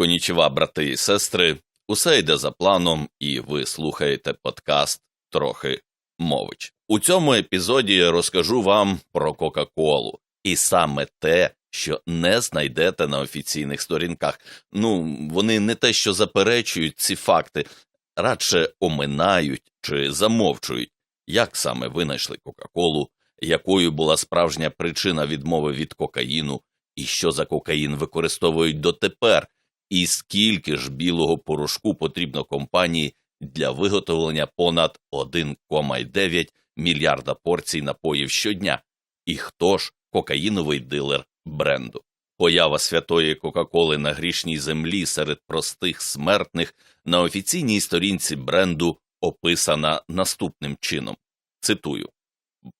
Конічева, брати і сестри, усе йде за планом, і ви слухаєте подкаст Трохи мович. У цьому епізоді я розкажу вам про Кока-Колу, і саме те, що не знайдете на офіційних сторінках. Ну, вони не те, що заперечують ці факти, радше оминають чи замовчують, як саме винайшли Кока-Колу, якою була справжня причина відмови від кокаїну, і що за кокаїн використовують дотепер, і скільки ж білого порошку потрібно компанії для виготовлення понад 1,9 мільярда порцій напоїв щодня, і хто ж кокаїновий дилер бренду. Поява святої Кока-Коли на грішній землі серед простих смертних на офіційній сторінці бренду описана наступним чином. Цитую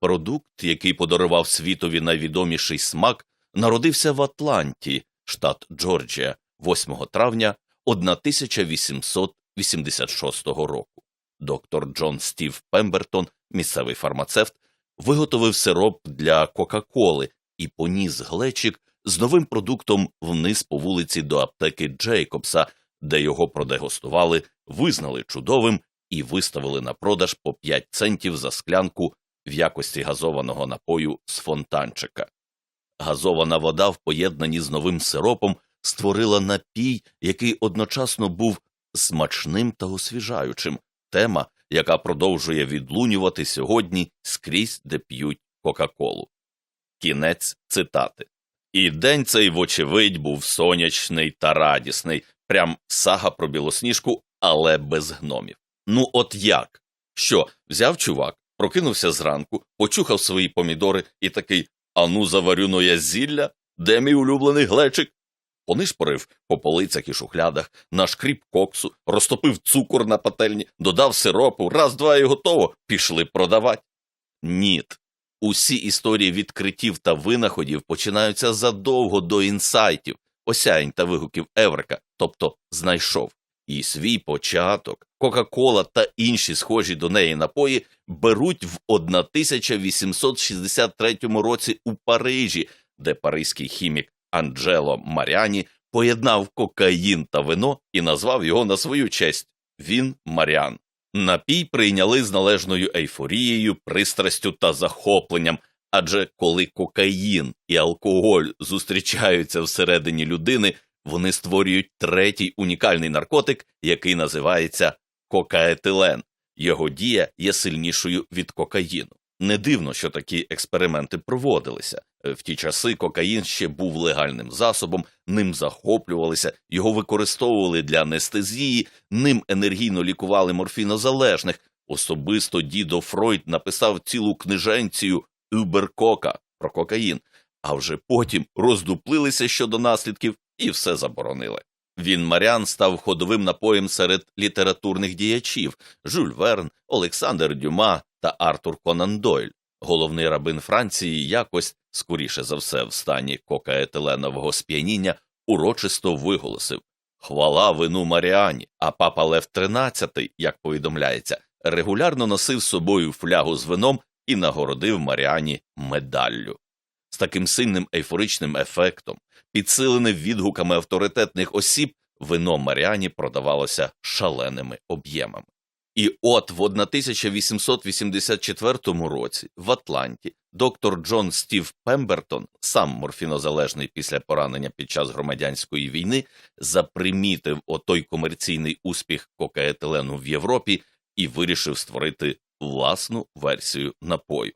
Продукт, який подарував світові найвідоміший смак, народився в Атланті, штат Джорджія, 8 травня 1886 року. Доктор Джон Стів Пембертон, місцевий фармацевт, виготовив сироп для Кока-Коли і поніс глечик з новим продуктом вниз по вулиці до аптеки Джейкобса, де його продегустували, визнали чудовим і виставили на продаж по 5 центів за склянку в якості газованого напою з фонтанчика. Газована вода в поєднанні з новим сиропом створила напій, який одночасно був смачним та освіжаючим, тема, яка продовжує відлунювати сьогодні скрізь, де п'ють Кока-Колу. Кінець цитати. І день цей, вочевидь, був сонячний та радісний, прям сага про білосніжку, але без гномів. Ну, от як? Що, взяв чувак, прокинувся зранку, почухав свої помідори і такий Ану, заварю но я зілля, де мій улюблений глечик? Понишпорив по полицях і шухлядах, нашкріп коксу, розтопив цукор на пательні, додав сиропу, раз, два і готово, пішли продавати. Ніт. Усі історії відкриттів та винаходів починаються задовго до інсайтів, осяянь та вигуків Еврика, тобто знайшов. І свій початок, Кока-Кола та інші схожі до неї напої беруть в 1863 році у Парижі, де паризький хімік Анджело Маріані поєднав кокаїн та вино і назвав його на свою честь він Маріан. Напій прийняли з належною ейфорією, пристрастю та захопленням, адже коли кокаїн і алкоголь зустрічаються всередині людини, вони створюють третій унікальний наркотик, який називається кокаетилен. Його дія є сильнішою від кокаїну. Не дивно, що такі експерименти проводилися. В ті часи кокаїн ще був легальним засобом, ним захоплювалися, його використовували для анестезії, ним енергійно лікували морфінозалежних. Особисто дідо Фройд написав цілу книженцію Юберкока про кокаїн, а вже потім роздуплилися щодо наслідків і все заборонили. Він Маріан став ходовим напоєм серед літературних діячів Жюль Верн, Олександр Дюма та Артур Конан Дойль. Головний рабин Франції якось, скоріше за все, в стані кокаетиленового сп'яніння, урочисто виголосив Хвала вину Маріані, а папа Лев XIII, як повідомляється, регулярно носив з собою флягу з вином і нагородив Маріані медаллю. З таким сильним ейфоричним ефектом, підсилене відгуками авторитетних осіб, вино Маріані продавалося шаленими об'ємами. І от в 1884 році в Атланті доктор Джон Стів Пембертон, сам морфінозалежний після поранення під час громадянської війни, запримітив отой комерційний успіх кокаетилену в Європі і вирішив створити власну версію напою.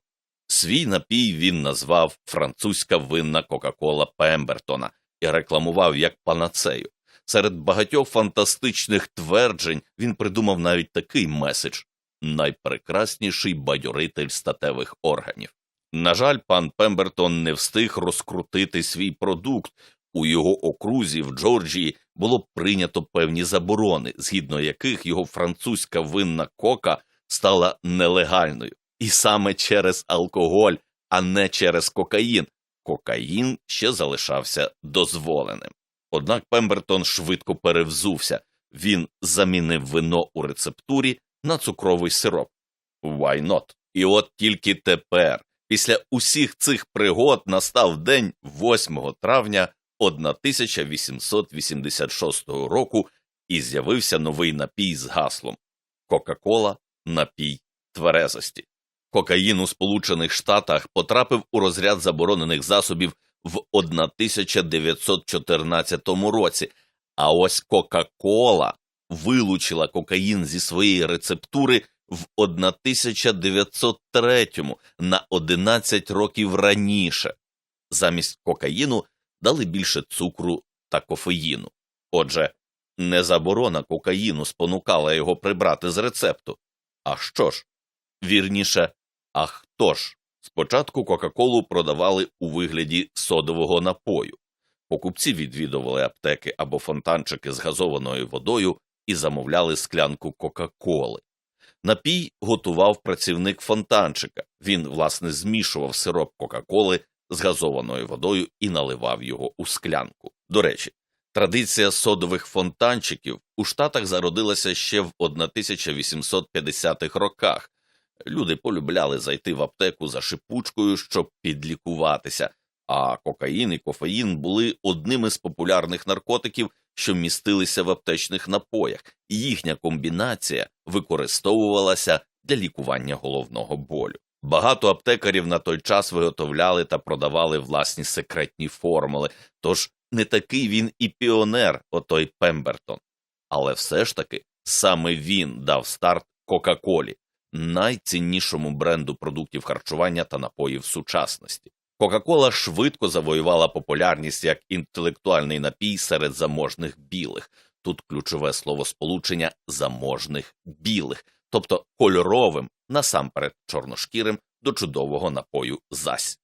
Свій напій він назвав французька винна Кока-Кола Пембертона і рекламував як панацею. Серед багатьох фантастичних тверджень він придумав навіть такий меседж найпрекрасніший бадьоритель статевих органів. На жаль, пан Пембертон не встиг розкрутити свій продукт. У його окрузі в Джорджії було прийнято певні заборони, згідно яких його французька винна кока стала нелегальною. І саме через алкоголь, а не через кокаїн. Кокаїн ще залишався дозволеним. Однак Пембертон швидко перевзувся він замінив вино у рецептурі на цукровий сироп. Why not? І от тільки тепер, після усіх цих пригод, настав день 8 травня 1886 року і з'явився новий напій з гаслом Кока-Кола напій тверезості. Кокаїн у Сполучених Штатах потрапив у розряд заборонених засобів в 1914 році, а ось Кока-Кола вилучила кокаїн зі своєї рецептури в 1903 на 11 років раніше. Замість кокаїну дали більше цукру та кофеїну. Отже, не заборона кокаїну спонукала його прибрати з рецепту. А що ж? Вірніше, а хто ж? Спочатку Кока-Колу продавали у вигляді содового напою. Покупці відвідували аптеки або фонтанчики з газованою водою і замовляли склянку Кока-Коли. Напій готував працівник фонтанчика. Він, власне, змішував сироп Кока-Коли з газованою водою і наливав його у склянку. До речі, традиція содових фонтанчиків у Штатах зародилася ще в 1850-х роках. Люди полюбляли зайти в аптеку за шипучкою, щоб підлікуватися, а кокаїн і кофеїн були одними з популярних наркотиків, що містилися в аптечних напоях, і їхня комбінація використовувалася для лікування головного болю. Багато аптекарів на той час виготовляли та продавали власні секретні формули, тож не такий він і піонер, отой Пембертон. Але все ж таки саме він дав старт Кока-Колі, найціннішому бренду продуктів харчування та напоїв сучасності. Кока-Кола швидко завоювала популярність як інтелектуальний напій серед заможних білих. Тут ключове словосполучення заможних білих, тобто кольоровим, насамперед чорношкірим до чудового напою зась.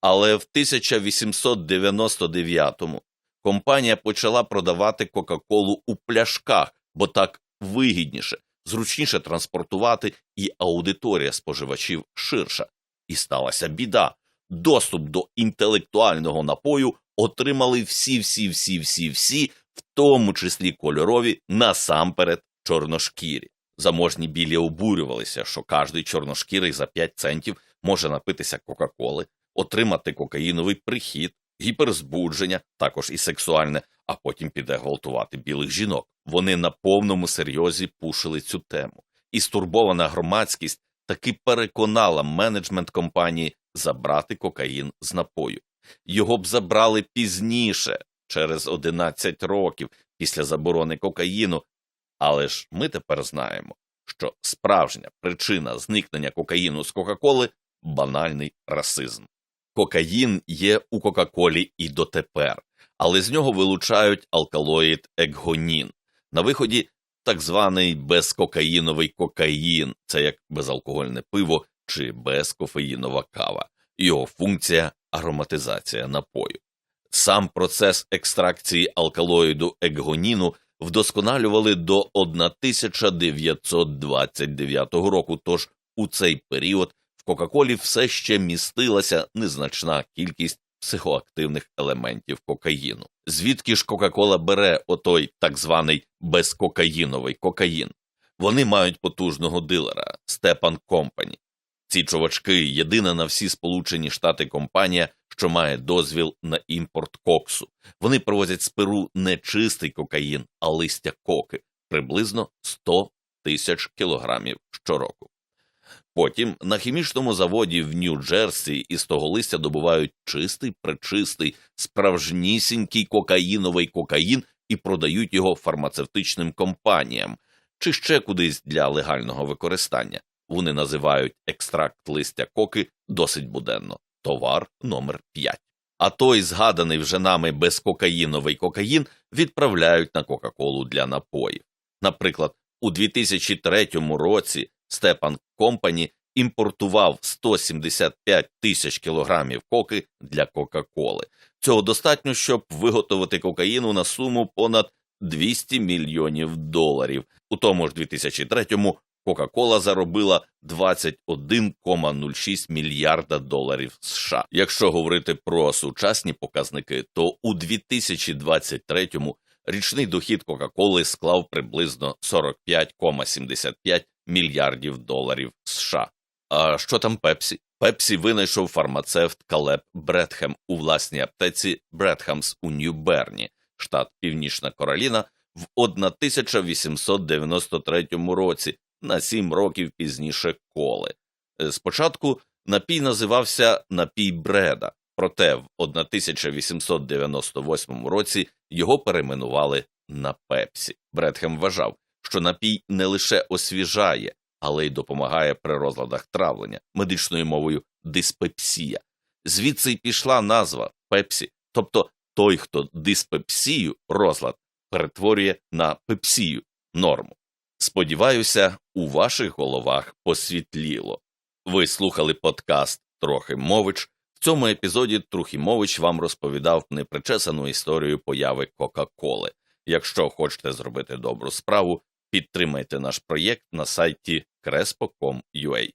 Але в 1899-му компанія почала продавати Кока-Колу у пляшках, бо так вигідніше, зручніше транспортувати, і аудиторія споживачів ширша. І сталася біда. Доступ до інтелектуального напою отримали всі, всі, всі, всі, всі, в тому числі кольорові, насамперед чорношкірі. Заможні білі обурювалися, що кожний чорношкірий за 5 центів може напитися Кока-Коли, отримати кокаїновий прихід, гіперзбудження, також і сексуальне, а потім піде гвалтувати білих жінок. Вони на повному серйозі пушили цю тему. І стурбована громадськість таки переконала менеджмент компанії забрати кокаїн з напою. Його б забрали пізніше, через 11 років після заборони кокаїну, але ж ми тепер знаємо, що справжня причина зникнення кокаїну з Кока-Коли банальний расизм. Кокаїн є у Кока-Колі і дотепер, але з нього вилучають алкалоїд егонін. На виході так званий безкокаїновий кокаїн, це як безалкогольне пиво чи безкофеїнова кава. Його функція ароматизація напою. Сам процес екстракції алкалоїду егоніну вдосконалювали до 1929 року, тож у цей період в Кока-Колі все ще містилася незначна кількість психоактивних елементів кокаїну. Звідки ж Кока-Кола бере отой так званий безкокаїновий кокаїн? Вони мають потужного дилера Степан Компані. Ці чувачки єдина на всі Сполучені Штати компанія, що має дозвіл на імпорт коксу. Вони привозять з Перу не чистий кокаїн, а листя коки приблизно 100 тисяч кілограмів щороку. Потім на хімічному заводі в Нью-Джерсі із того листя добувають чистий, причистий, справжнісінький кокаїновий кокаїн і продають його фармацевтичним компаніям чи ще кудись для легального використання. Вони називають екстракт листя коки досить буденно товар номер 5. А той згаданий вже нами безкокаїновий кокаїн відправляють на Кока-Колу для напоїв. Наприклад, у 2003 році Степан Компані імпортував 175 тисяч кілограмів коки для Кока-Коли. Цього достатньо, щоб виготовити кокаїну на суму понад 200 мільйонів доларів. У тому ж 2003-му Кока-Кола заробила 21,06 мільярда доларів США. Якщо говорити про сучасні показники, то у 2023-му річний дохід Кока-Коли склав приблизно 45,75 мільярдів доларів США. А що там Пепсі? Пепсі винайшов фармацевт Калеб Бретхем у власній аптеці Бретхамс у Нью-Берні, штат Північна Кароліна, в 1893 році, на сім років пізніше коли. Е, Спочатку напій називався напій Бреда, проте в 1898 році його перейменували на Пепсі. Бретхем вважав, що напій не лише освіжає, але й допомагає при розладах травлення, медичною мовою диспепсія. Звідси й пішла назва Пепсі, тобто той, хто диспепсію розлад перетворює на пепсію норму. Сподіваюся, у ваших головах посвітліло. Ви слухали подкаст Трохимович. В цьому епізоді Трухімович вам розповідав непричесану історію появи Кока-Коли. Якщо хочете зробити добру справу, підтримайте наш проєкт на сайті crespo.com.ua.